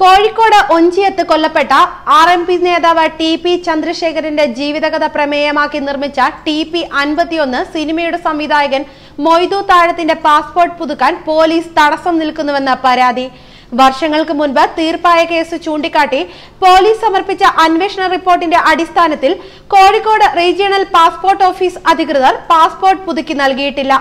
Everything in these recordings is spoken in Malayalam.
കോഴിക്കോട് ഒഞ്ചിയത്ത് കൊല്ലപ്പെട്ട ആർ എം പി നേതാവ് ടി പി ചന്ദ്രശേഖരന്റെ ജീവിതകഥ പ്രമേയമാക്കി നിർമ്മിച്ച ടി പി അൻപത്തിയൊന്ന് സിനിമയുടെ സംവിധായകൻ മൊയ്തു താഴത്തിന്റെ പാസ്പോർട്ട് പുതുക്കാൻ പോലീസ് തടസ്സം നിൽക്കുന്നുവെന്ന പരാതി. വർഷങ്ങൾക്ക് മുൻപ് തീർപ്പായ കേസ് ചൂണ്ടിക്കാട്ടി പോലീസ് സമർപ്പിച്ച അന്വേഷണ റിപ്പോർട്ടിന്റെ അടിസ്ഥാനത്തിൽ കോഴിക്കോട് റീജിയണൽ പാസ്പോർട്ട് ഓഫീസ് അധികൃതർ പാസ്പോർട്ട് പുതുക്കി നൽകിയിട്ടില്ല.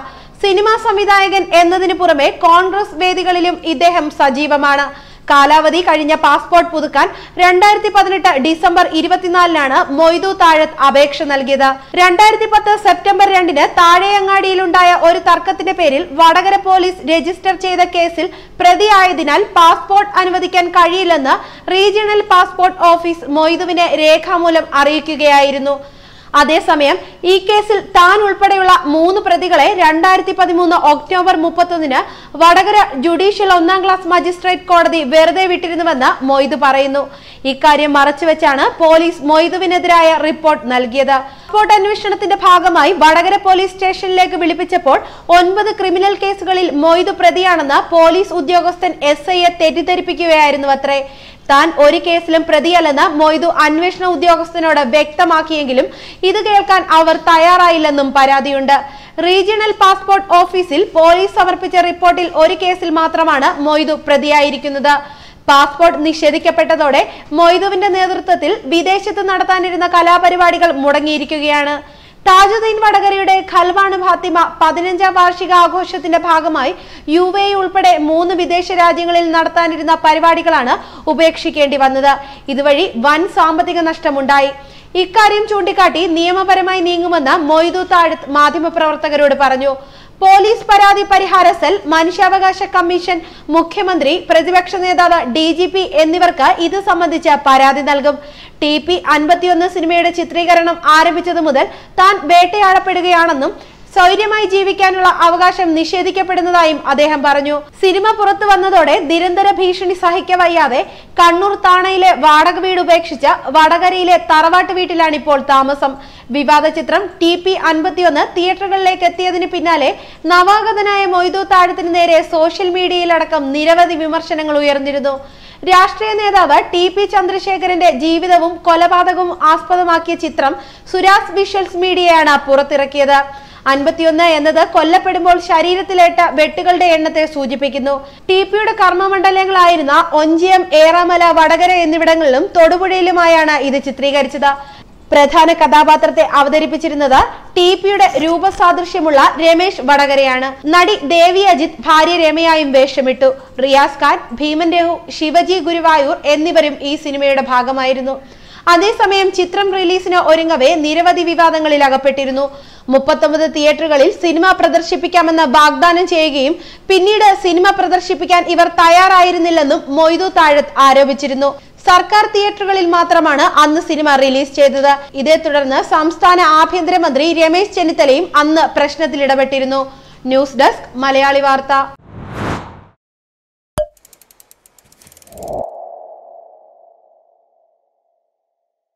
സിനിമാ സംവിധായകൻ എന്നതിനു പുറമെ കോൺഗ്രസ് വേദികളിലും ഇദ്ദേഹം സജീവമാണ്. കാലാവധി കഴിഞ്ഞ പാസ്പോർട്ട് പുതുക്കാൻ രണ്ടായിരത്തി പതിനെട്ട് ഡിസംബർ ഇരുപത്തിനാലിനാണ് മൊയ്തു താഴത്ത് അപേക്ഷ നൽകിയത്. രണ്ടായിരത്തി പത്ത് സെപ്റ്റംബർ രണ്ടിന് താഴെയങ്ങാടിയിലുണ്ടായ ഒരു തർക്കത്തിന്റെ പേരിൽ വടകര പോലീസ് രജിസ്റ്റർ ചെയ്ത കേസിൽ പ്രതിയായതിനാൽ പാസ്പോർട്ട് അനുവദിക്കാൻ കഴിയില്ലെന്ന് റീജിയണൽ പാസ്പോർട്ട് ഓഫീസ് മൊയ്തുവിനെ രേഖാമൂലം അറിയിക്കുകയായിരുന്നു. അതേസമയം ഈ കേസിൽ താൻ ഉൾപ്പെടെയുള്ള മൂന്ന് പ്രതികളെ രണ്ടായിരത്തി പതിമൂന്ന് ഒക്ടോബർ മുപ്പത്തൊന്നിന് വടകര ജുഡീഷ്യൽ ഒന്നാം ക്ലാസ് മജിസ്ട്രേറ്റ് കോടതി വെറുതെ വിട്ടിരുന്നുവെന്ന് മൊയ്തു പറയുന്നു. ഇക്കാര്യം മറച്ചുവെച്ചാണ് പോലീസ് മൊയ്തുവിനെതിരായ റിപ്പോർട്ട് നൽകിയത്. റിപ്പോർട്ട് അന്വേഷണത്തിന്റെ ഭാഗമായി വടകര പോലീസ് സ്റ്റേഷനിലേക്ക് വിളിപ്പിച്ചപ്പോൾ ഒൻപത് ക്രിമിനൽ കേസുകളിൽ മൊയ്തു പ്രതിയാണെന്ന് പോലീസ് ഉദ്യോഗസ്ഥൻ എസ് ഐയെ തെറ്റിദ്ധരിപ്പിക്കുകയായിരുന്നു അത്രേ. താൻ ഒരു കേസിലും പ്രതിയല്ലെന്ന് മൊയ്തു അന്വേഷണ ഉദ്യോഗസ്ഥനോട് വ്യക്തമാക്കിയെങ്കിലും ഇത് കേൾക്കാൻ അവർ തയ്യാറായില്ലെന്നും പരാതിയുണ്ട്. റീജിയണൽ പാസ്പോർട്ട് ഓഫീസിൽ പോലീസ് സമർപ്പിച്ച റിപ്പോർട്ടിൽ ഒരു കേസിൽ മാത്രമാണ് മൊയ്തു പ്രതിയായിരിക്കുന്നത്. പാസ്പോർട്ട് നിഷേധിക്കപ്പെട്ടതോടെ മൊയ്തുവിന്റെ നേതൃത്വത്തിൽ വിദേശത്ത് നടത്താനിരുന്ന കലാപരിപാടികൾ മുടങ്ങിയിരിക്കുകയാണ്. താജുദ്ദീൻ വടകരയുടെ ഖൽവാണ് ഫാത്തിമ പതിനഞ്ചാം വാർഷിക ആഘോഷത്തിന്റെ ഭാഗമായി യു എ ഉൾപ്പെടെ മൂന്ന് വിദേശ രാജ്യങ്ങളിൽ നടത്താനിരുന്ന പരിപാടികളാണ് ഉപേക്ഷിക്കേണ്ടി വന്നത്. ഇതുവഴി വൻ സാമ്പത്തിക നഷ്ടമുണ്ടായി. ഇക്കാര്യം ചൂണ്ടിക്കാട്ടി നിയമപരമായി നീങ്ങുമെന്ന് മൊയ്തു താഴത്ത് മാധ്യമപ്രവർത്തകരോട് പറഞ്ഞു. പോലീസ് പരാതി പരിഹാര സെൽ മനുഷ്യാവകാശ കമ്മീഷൻ മുഖ്യമന്ത്രി പ്രതിപക്ഷ നേതാവ് ഡി ജി പി എന്നിവർക്ക് ഇത് സംബന്ധിച്ച് പരാതി നൽകും. ടി പി അൻപത്തിയൊന്ന് സിനിമയുടെ ചിത്രീകരണം ആരംഭിച്ചതു മുതൽ താൻ വേട്ടയാടപ്പെടുകയാണെന്നും സ്വൈര്യമായി ജീവിക്കാനുള്ള അവകാശം നിഷേധിക്കപ്പെടുന്നതായും അദ്ദേഹം പറഞ്ഞു. സിനിമ പുറത്തു വന്നതോടെ നിരന്തര ഭീഷണി സഹിക്കവയ്യാതെ കണ്ണൂർ താണയിലെ വാടക വീട് ഉപേക്ഷിച്ച് വടകരയിലെ തറവാട്ട് വീട്ടിലാണ് ഇപ്പോൾ താമസം. വിവാദ ചിത്രം ടി പി അൻപത്തിയൊന്ന് തിയേറ്ററുകളിലേക്ക് എത്തിയതിന് പിന്നാലെ നവാഗതനായ മൊയ്തു താഴത്തിന് നേരെ സോഷ്യൽ മീഡിയയിലടക്കം നിരവധി വിമർശനങ്ങൾ ഉയർന്നിരുന്നു. രാഷ്ട്രീയ നേതാവ് ടി പി ചന്ദ്രശേഖരന്റെ ജീവിതവും കൊലപാതകവും ആസ്പദമാക്കിയ ചിത്രം സുരാസ് വിഷ്വൽസ് മീഡിയയാണ് പുറത്തിറക്കിയത്. അൻപത്തിയൊന്ന് എന്നത് കൊല്ലപ്പെടുമ്പോൾ ശരീരത്തിലേറ്റ വെട്ടുകളുടെ എണ്ണത്തെ സൂചിപ്പിക്കുന്നു. ടി പിയുടെ കർമ്മമണ്ഡലങ്ങളായിരുന്ന ഒഞ്ചിയം ഏറാമല വടകര എന്നിവിടങ്ങളിലും തൊടുപുഴയിലുമായാണ് ഇത് ചിത്രീകരിച്ചത്. പ്രധാന കഥാപാത്രത്തെ അവതരിപ്പിച്ചിരുന്നത് ടി പിയുടെ രൂപസാദൃശ്യമുള്ള രമേശ് വടകരയാണ്. നടി ദേവി അജിത് ഭാര്യ രമയായും വേഷമിട്ടു. റിയാസ് ഖാൻ ഭീമൻ രഹു ശിവജി ഗുരുവായൂർ എന്നിവരും ഈ സിനിമയുടെ ഭാഗമായിരുന്നു. അതേസമയം ചിത്രം റിലീസിന് ഒരുങ്ങവേ നിരവധി വിവാദങ്ങളിൽ അകപ്പെട്ടിരുന്നു. മുപ്പത്തൊമ്പത് തിയേറ്ററുകളിൽ സിനിമ പ്രദർശിപ്പിക്കാമെന്ന് വാഗ്ദാനം ചെയ്യുകയും പിന്നീട് സിനിമ പ്രദർശിപ്പിക്കാൻ ഇവർ തയ്യാറായിരുന്നില്ലെന്നും മൊയ്തു താഴത്ത് ആരോപിച്ചിരുന്നു. സർക്കാർ തിയേറ്ററുകളിൽ മാത്രമാണ് അന്ന് സിനിമ റിലീസ് ചെയ്തത്. ഇതേ തുടർന്ന് സംസ്ഥാന ആഭ്യന്തരമന്ത്രി രമേശ് ചെന്നിത്തലയും അന്ന് പ്രശ്നത്തിൽ ഇടപെട്ടിരുന്നു ന്യൂസ് ഡെസ്ക് മലയാളി വാർത്ത.